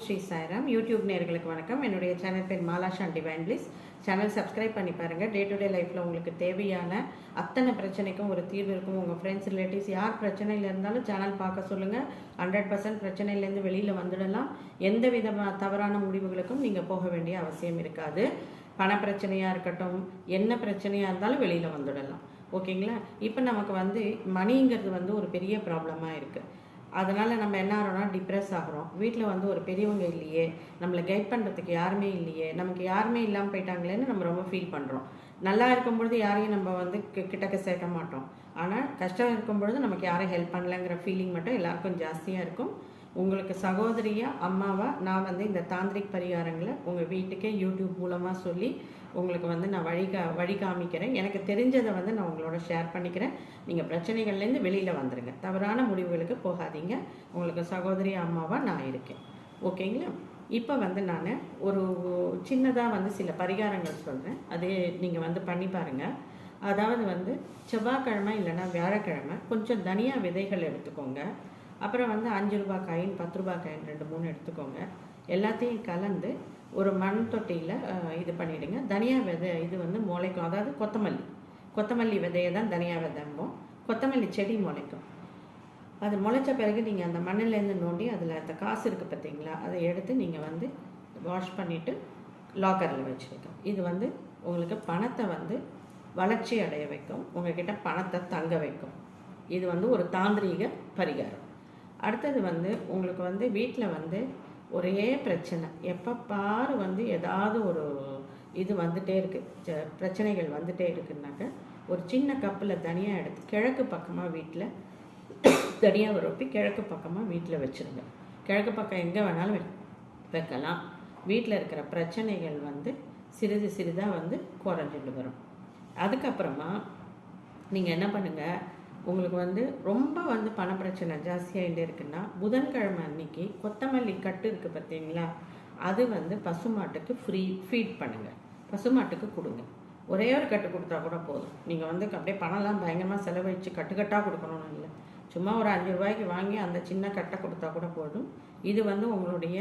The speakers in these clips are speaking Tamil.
ஸ்ரீ சாய்ராம். யூடியூப் நேர்களுக்கு வணக்கம். என்னுடைய சேனல் பேர் மாலாஷான் டிவைன் சேனல் சப்ஸ்கிரைப் பண்ணி பாருங்கள் டே டு டே லைஃப்பில் உங்களுக்கு தேவையான அத்தனை பிரச்சனைக்கும் ஒரு தீர்வு இருக்கும். உங்கள் ஃப்ரெண்ட்ஸ் ரிலேட்டிவ்ஸ் யார் பிரச்சனையில் இருந்தாலும் சேனல் பார்க்க சொல்லுங்கள் ஹண்ட்ரட் பர்சன்ட் பிரச்சனையிலேருந்து வெளியில் வந்துடலாம். எந்த விதமான தவறான முடிவுகளுக்கும் நீங்கள் போக வேண்டிய அவசியம் இருக்காது. பண பிரச்சனையாக இருக்கட்டும் என்ன பிரச்சனையாக இருந்தாலும் வெளியில் வந்துடலாம். ஓகேங்களா? இப்போ நமக்கு வந்து மணிங்கிறது வந்து ஒரு பெரிய ப்ராப்ளமாக இருக்குது அதனால் நம்ம என்ன ஆகிறோம்னா டிப்ரெஸ் ஆகிறோம். வீட்டில் வந்து ஒரு பெரியவங்க இல்லையே நம்மளை கைட் பண்ணுறதுக்கு யாருமே இல்லையே நமக்கு யாருமே இல்லாமல் போயிட்டாங்களேன்னு நம்ம ரொம்ப ஃபீல் பண்ணுறோம் நல்லா இருக்கும் பொழுது யாரையும் நம்ம வந்து கிட்டக்க சேர்க்க மாட்டோம். ஆனால் கஷ்டம் இருக்கும் பொழுது நமக்கு யாரும் ஹெல்ப் பண்ணலங்கிற ஃபீலிங் மட்டும் எல்லாருக்கும் ஜாஸ்தியாக இருக்கும். உங்களுக்கு சகோதரியாக அம்மாவாக நான் வந்து இந்த தாந்திரிக் பரிகாரங்களை உங்கள் வீட்டுக்கே யூடியூப் மூலமாக சொல்லி உங்களுக்கு வந்து நான் வழிகா வழி காமிக்கிறேன் எனக்கு தெரிஞ்சதை வந்து நான் உங்களோட ஷேர் பண்ணிக்கிறேன். நீங்கள் பிரச்சனைகள்லேருந்து வெளியில் வந்துடுங்க தவறான முடிவுகளுக்கு போகாதீங்க. உங்களுக்கு சகோதரி அம்மாவாக நான் இருக்கேன். ஓகேங்களா? இப்போ வந்து நான் ஒரு சின்னதாக வந்து சில பரிகாரங்கள் சொல்கிறேன் அது நீங்கள் வந்து பண்ணி பாருங்கள் அதாவது வந்து செவ்வாய்க்கிழமை இல்லைன்னா வியாழக்கிழமை கொஞ்சம் தனியாக விதைகள் எடுத்துக்கோங்க. அப்புறம் வந்து அஞ்சு ரூபா காயின் பத்து ரூபா காயின் ரெண்டு மூணு எடுத்துக்கோங்க. எல்லாத்தையும் கலந்து ஒரு மண் தொட்டியில் இது பண்ணிவிடுங்க தனியா விதை இது வந்து முளைக்கும். அதாவது கொத்தமல்லி. கொத்தமல்லி விதையை தான் தனியா விதைம்போம். கொத்தமல்லி செடி முளைக்கும். அது முளைச்ச பிறகு நீங்கள் அந்த மண்ணிலேருந்து நோண்டி அதில் அந்த காசு இருக்குது பார்த்தீங்களா? அதை எடுத்து நீங்கள் வந்து வாஷ் பண்ணிவிட்டு லாக்கரில் வச்சுருக்கோம் இது வந்து உங்களுக்கு பணத்தை வந்து வளர்ச்சி அடைய வைக்கும். உங்ககிட்ட பணத்தை தங்க வைக்கும். இது வந்து ஒரு தாந்திரீக பரிகாரம். அடுத்தது வந்து உங்களுக்கு வந்து வீட்டில் வந்து ஒரே பிரச்சனை. எப்போ பாரு வந்து ஏதாவது ஒரு இது வந்துட்டே இருக்குது பிரச்சனைகள் வந்துட்டே இருக்குன்னாக்க ஒரு சின்ன கப்பில் தனியாக எடுத்து கிழக்கு பக்கமாக வீட்டில் தனியாக ரொப்பி கிழக்கு பக்கமாக வீட்டில் வச்சுருங்க. கிழக்கு பக்கம் எங்கே வேணாலும் வைக்கலாம். வீட்டில் இருக்கிற பிரச்சனைகள் வந்து சிறிது சிறிதாக வந்து குறைஞ்சிட்டு வரும். அதுக்கப்புறமா நீங்கள் என்ன பண்ணுங்கள் உங்களுக்கு வந்து ரொம்ப வந்து பண பிரச்சனை ஜாஸ்தியாகிட்டே இருக்குன்னா புதன்கிழமை அன்னைக்கு கொத்தமல்லி கட்டு இருக்குது பார்த்தீங்களா? அது வந்து பசுமாட்டுக்கு ஃப்ரீ ஃபீட் பண்ணுங்கள் பசுமாட்டுக்கு கொடுங்க. ஒரே ஒரு கட்டு கொடுத்தா கூட போதும். நீங்கள் வந்து அப்படியே பணம்லாம் பயங்கரமாக செலவழித்து கட்டுக்கட்டாக கொடுக்கணும்னு இல்லை. சும்மா ஒரு அஞ்சு ரூபாய்க்கு வாங்கி அந்த சின்ன கட்டை கொடுத்தா கூட போதும். இது வந்து உங்களுடைய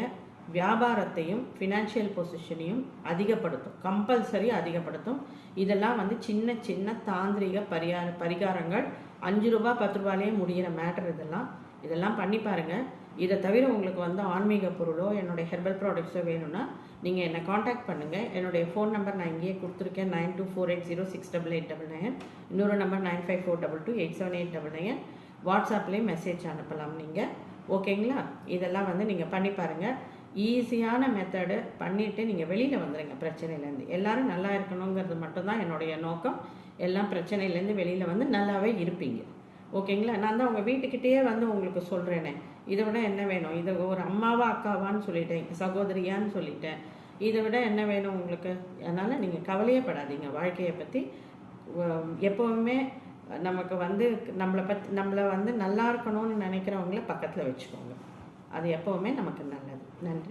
வியாபாரத்தையும் ஃபினான்ஷியல் பொசிஷனையும் அதிகப்படுத்தும். கம்பல்சரி அதிகப்படுத்தும். இதெல்லாம் வந்து சின்ன சின்ன தாந்திரிக பரிகார பரிகாரங்கள். அஞ்சு ரூபா பத்து ரூபாலேயே முடிகிற மேட்டர் இதெல்லாம். இதெல்லாம் பண்ணி பாருங்கள் இதை தவிர உங்களுக்கு வந்து ஆன்மீக பொருளோ என்னுடைய ஹெர்பல் ப்ராடக்ட்ஸோ வேணும்னா நீங்கள் என்னை காண்டாக்ட் பண்ணுங்கள் என்னுடைய ஃபோன் நம்பர் நான் இங்கேயே கொடுத்துருக்கேன். Nine two four eight zero six double eight double nine இன்னொரு number nine five four double two eight seven eight double nine வாட்ஸ்அப்லேயும் message அனுப்பலாம் நீங்கள் ஓகேங்களா இதெல்லாம் வந்து நீங்கள் பண்ணி பாருங்கள் ஈஸியான மெத்தடு பண்ணிவிட்டு நீங்கள் வெளியில் வந்துடுங்க பிரச்சனையிலேருந்து. எல்லாரும் நல்லா இருக்கணுங்கிறது மட்டும்தான் என்னுடைய நோக்கம். எல்லாம் பிரச்சனையிலேருந்து வெளியில் வந்து நல்லாவே இருப்பீங்க. ஓகேங்களா? நான் தான் உங்கள் வீட்டுக்கிட்டேயே வந்து உங்களுக்கு சொல்கிறேனே இதை விட என்ன வேணும்? இதை ஒரு அம்மாவா அக்காவான்னு சொல்லிட்டேன். சகோதரியான்னு சொல்லிட்டேன். இதை விட என்ன வேணும் உங்களுக்கு? அதனால் நீங்கள் கவலையே படாதீங்க. வாழ்க்கையை பற்றி எப்போவுமே நமக்கு வந்து நம்மளை பற்றி நம்மளை வந்து நல்லா இருக்கணும்னு நினைக்கிறவங்கள பக்கத்தில் வச்சுக்கோங்க. அது எப்போவுமே நமக்கு நல்லது. நன்றி.